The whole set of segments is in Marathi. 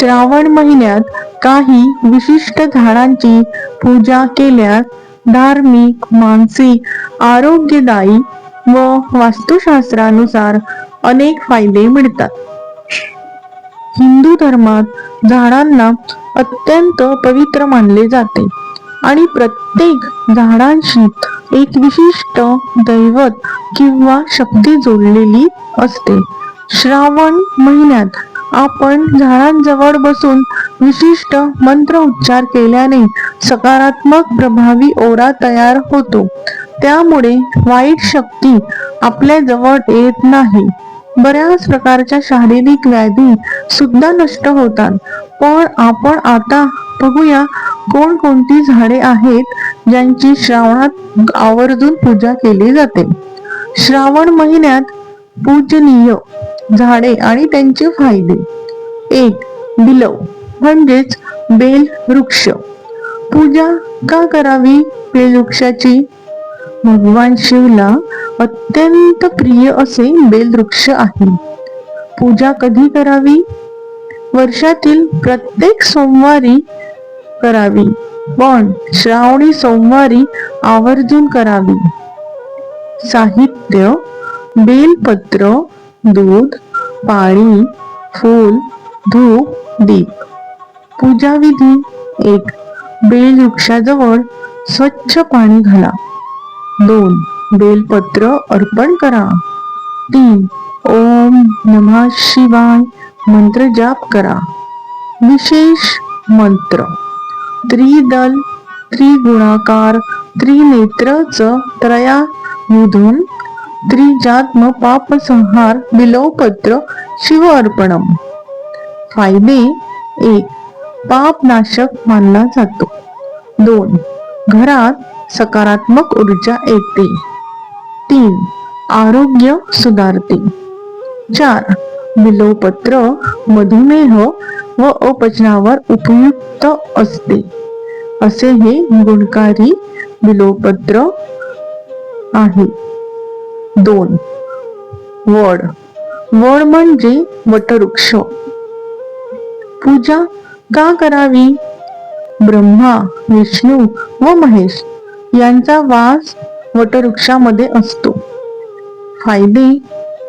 श्रावण महिन्यात काही विशिष्ट झाडांची पूजा केल्यास धार्मिक मानसिक आरोग्यदायी व वास्तुशास्त्रानुसार अनेक फायदे मिळतात. हिंदू धर्मात झाडांना अत्यंत पवित्र मानले जाते आणि प्रत्येक झाडांशी एक विशिष्ट दैवत किंवा शक्ती जोडलेली असते. श्रावण महिन्यात आपण झाडांजवळ बसून विशिष्ट मंत्र उच्चार केल्याने सकारात्मक प्रभावी ओरा तयार होतो. त्यामुळे वाईट शक्ती आपल्या जवळ येत नाही. बऱ्याच प्रकारच्या शारीरिक व्याधी सुद्धा नष्ट होतात. पण आपण आता बघूया कोणकोणती झाडे आहेत ज्यांची श्रावणात आवर्जून पूजा केली जाते. श्रावण महिन्यात पूजनीय झाडे आणि त्यांचे फायदे. एक बिलव म्हणजेच बेल वृक्ष. पूजा का करावी बेल वृक्षाची? भगवान शिवला अत्यंत प्रिय असे बेल वृक्ष आहे. पूजा कधी करावी? वर्षातील प्रत्येक सोमवारी करावी. पण श्रावणी सोमवारी आवर्जून करावी. साहित्य बेलपत्र दूध पाणी फूल धूप दीप. पूजा विधी एक. बेल वृक्षाजवळ स्वच्छ पाणी घाला. दोन. बेलपत्र अर्पण करा. तीन. ओम नमः शिवाय मंत्र जाप करा. विशेष मंत्र. त्रिदल त्रिगुणाकार त्रिनेत्रच त्रया युधून त्रिजात्म पाप संहार बिलोपत्र शिव अर्पणम फायदे एक पाप नाशक मानला जातो. दोन घरात सकारात्मक ऊर्जा येते. तीन आरोग्य सुधारते. चार बिलोपत्र मधुमेह व अपचनावर उपयुक्त असते. असे हे गुणकारी बिलोपत्र आहे. दोन. वड. वड म्हणजे वटवृक्ष. पूजा का करावी? ब्रह्मा विष्णू व महेश यांचा वास वटवृक्षामध्ये असतो. फायदे.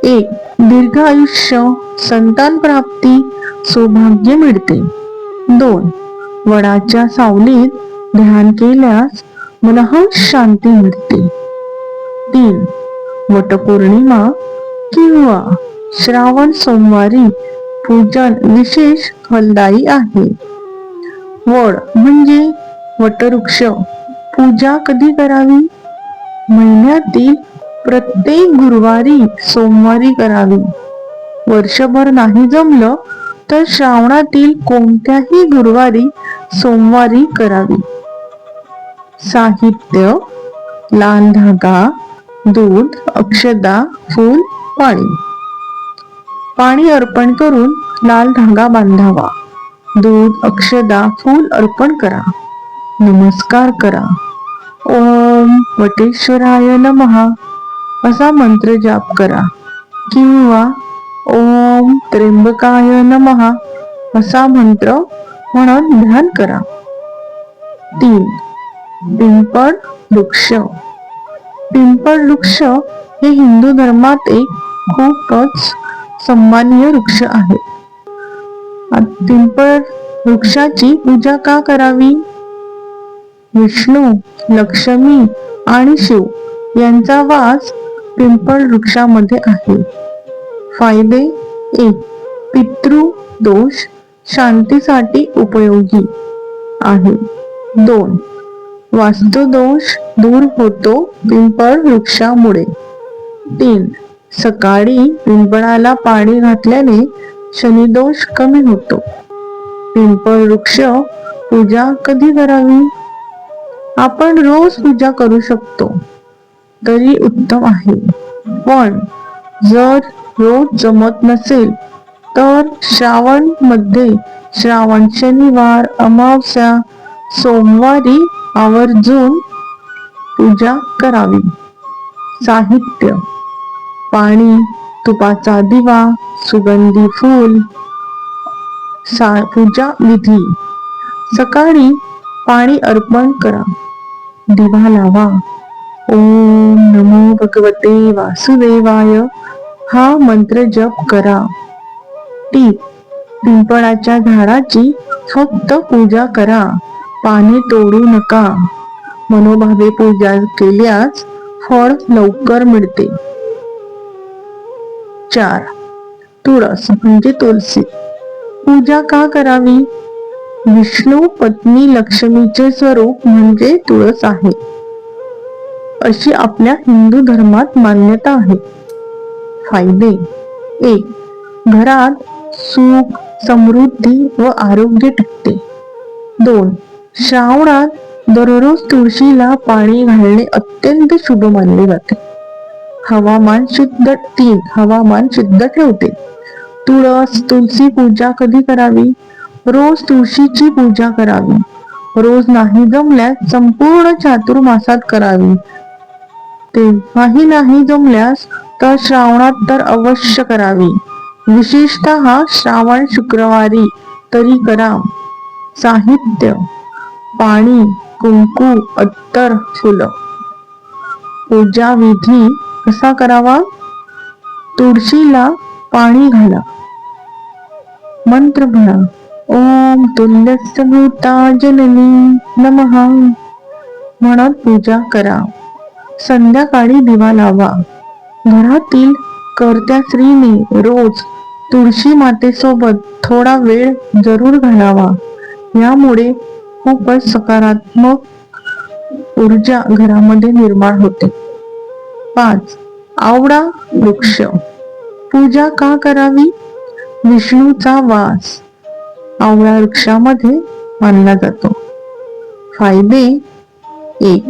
एक दीर्घ आयुष्य संतान प्राप्ती सौभाग्य मिळते. दोन वडाच्या सावलीत ध्यान केल्यास मनः शांती मिळते. तीन वटपौर्णिमा किंवा श्रावण सोमवारी पूजन विशेष फलदायी आहे. वड म्हणजे वटवृक्ष. पूजा कधी करावी? महिन्यातील प्रत्येक गुरुवारी सोमवारी करावी. वर्षभर नाही जमलं तर श्रावणातील कोणत्याही गुरुवारी सोमवारी करावी. साहित्य लहान धागा दूध अक्षदा फूल पाणी. पाणी अर्पण करून लाल धागा बांधावा. दूध अक्षदा फूल अर्पण करा. नमस्कार करा. ओम वटेश्वराय नमहा असा मंत्र जाप करा. किंवा ओम त्र्यंबकाय नमहा असा मंत्र म्हणून ध्यान करा. तीन. पिंपळ वृक्ष. पिंपळ वृक्ष हे हिंदू धर्मात एक खूपच सन्मानीय वृक्ष आहे. पिंपळ वृक्षाची पूजा का करावी? विष्णू लक्ष्मी आणि शिव यांचा वास पिंपळ वृक्षामध्ये आहे. फायदे एक पितृ दोष शांतीसाठी उपयोगी आहे. दोन वास्तुदोष दूर होतो पिंपळ वृक्षामुळे. तीन सकाळी पिंपळाला पाणी घातल्याने शनिदोष कमी होतो. पिंपळ वृक्ष पूजा कधी करावी? आपण रोज पूजा करू शकतो. तरी उत्तम आहे. पण जर रोज जमत नसेल तर श्रावणमध्ये श्रावण शनिवार अमावस्या सोमवारी आवर्जून पूजा करावी. साहित्य. पाणी तुपाचा दिवा सुगंधी फूल सा पूजा विधी. सकाळी पाणी अर्पण करा. दिवा लावा. ओम नमो भगवते वासुदेवाय. हा मंत्र जप करा. टीप पिंपळाच्या झाडाची फक्त पूजा करा. पाने तोडू नका. मनोभावे पूजा केल्यास फळ लवकर मिळते. चार. तुळस म्हणजे तुलसी पूजा का करावी? विष्णू पत्नी लक्ष्मीचे स्वरूप म्हणजे तुळस आहे. अशी आपल्या हिंदू धर्मात मान्यता आहे. फायदे. एक. घरात सुख समृद्धी व आरोग्य टिकते. दोन. श्रावणात दररोज तुळशीला पाणी घालणे अत्यंत शुभ मानले जाते. हवामान शुद्ध तीन हवामान शुद्ध ठेवते. तुळस तुलसी पूजा कधी करावी? रोज तुळशीची पूजा करावी. रोज नाही जमल्यास संपूर्ण चातुर्मासात करावी. तेव्हाही नाही जमल्यास तर श्रावणात तर अवश्य करावी. विशेषतः श्रावण शुक्रवारी तरी करा. साहित्य पाणी कुंकू अत्तर फुलं. पूजा विधी कसा करावा? तुळशीला पाणी घाला. मंत्र म्हणा ओम तुल्यस्य भूता जननी नमहा म्हणत पूजा करा. संध्याकाळी दिवा लावा. घरातील करत्या स्त्रीने रोज तुळशी मातेसोबत थोडा वेळ जरूर घालावा. यामुळे खूपच सकारात्मक ऊर्जा घरामध्ये निर्माण होते. पाच आवडा वृक्ष. पूजा का करावी? विष्णूचा वास. आवळा वृक्षामध्ये मानला जातो. फायदे एक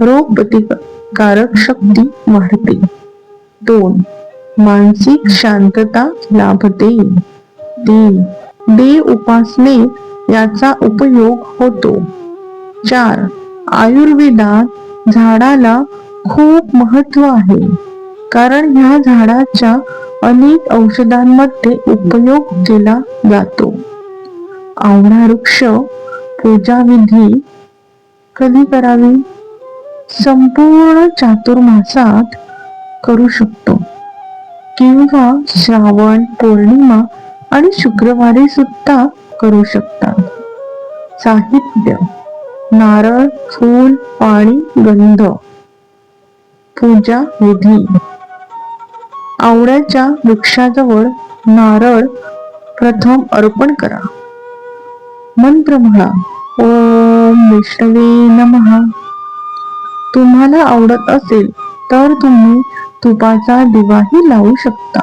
रोग प्रतिकारक शक्ती वाढते. दोन मानसिक शांतता लाभते. तीन देव उपासने याचा उपयोग होतो. चार आयुर्वेदात झाडाला खूप महत्त्व आहे. कारण ह्या झाडाच्या अनेक औषधांमध्ये उपयोग केला जातो. आवळा वृक्ष पूजाविधी कधी करावी? संपूर्ण चातुर्मासात करू शकतो. किंवा श्रावण पौर्णिमा आणि शुक्रवारी सुद्धा करू शकतात. साहित्य नारळ फूल पाणी गंध पूजा विधी. आवड्याच्या वृक्षाजवळ नारळ प्रथम अर्पण करा. मंत्र म्हणा ओम विष्णवे नमहा तुम्हाला आवडत असेल तर तुम्ही तुपाचा दिवाही लावू शकता.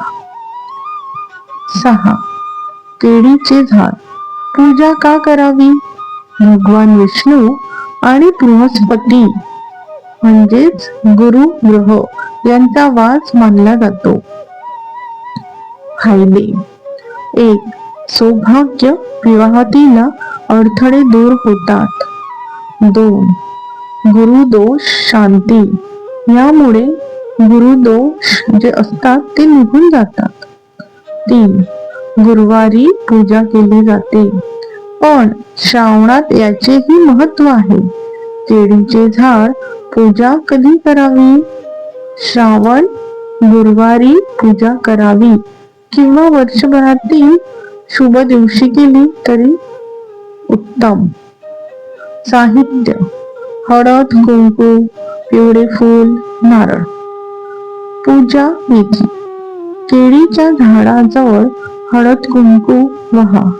सहा केळीचे झाड. पूजा का करावी? भगवान विष्णू आणि बृहस्पती म्हणजेच गुरु ग्रह यांचा वास मानला जातो. फायदे एक सौभाग्य विवाहातीला अडथळे दूर होतात. दोन गुरुदोष शांती. यामुळे गुरुदोष जे असतात ते निघून जातात. तीन गुरुवारी पूजा केली जाते. पण श्रावणात याचेही महत्त्व आहे. केळीचे झाड पूजा कधी करावी? श्रावण गुरुवारी पूजा करावी किंवा वर्षभरातील शुभ दिवशी केली तरी उत्तम? साहित्य हळद कुंकू पिवळे फूल नारळ. पूजा विधी केळीच्या झाडाजवळ हळद कुंकू वहा.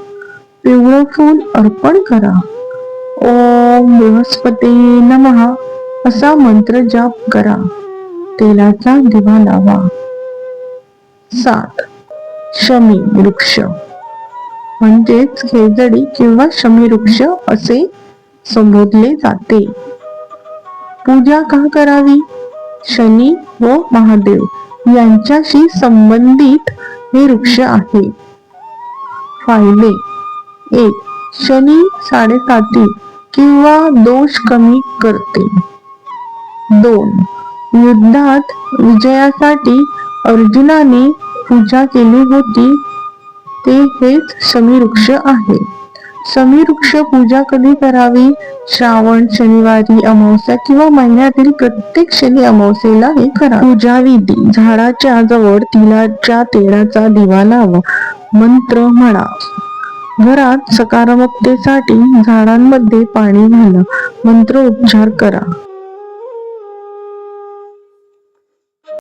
पिवळं फूल अर्पण करा. ओम बृहस्पती नमहा असा मंत्र जाप करा. तेलाचा दिवा लावा. सात. शमी वृक्ष. म्हणजेच खेजडी किंवा शमी वृक्ष असे संबोधले जाते. पूजा का करावी? शनी व महादेव यांच्याशी संबंधित हे वृक्ष आहे. पाहिले. एक शनी साडेसाती किंवा दोष कमी करते. दोन युद्धात विजयासाठी अर्जुनाने पूजा केली होती. ते हेच शमी वृक्ष आहे. समीवृक्ष पूजा कधी करावी? श्रावण शनिवारी अमावस्या किंवा महिन्यातील प्रत्येक शनी अमावस्येला हे करा. पूजा विधी. झाडाच्या जवळ तिलाच्या तेलाचा दिवा लावा मंत्र म्हणा. घरात सकारात्मकतेसाठी झाडांमध्ये पाणी घाला. मंत्र उच्चार करा.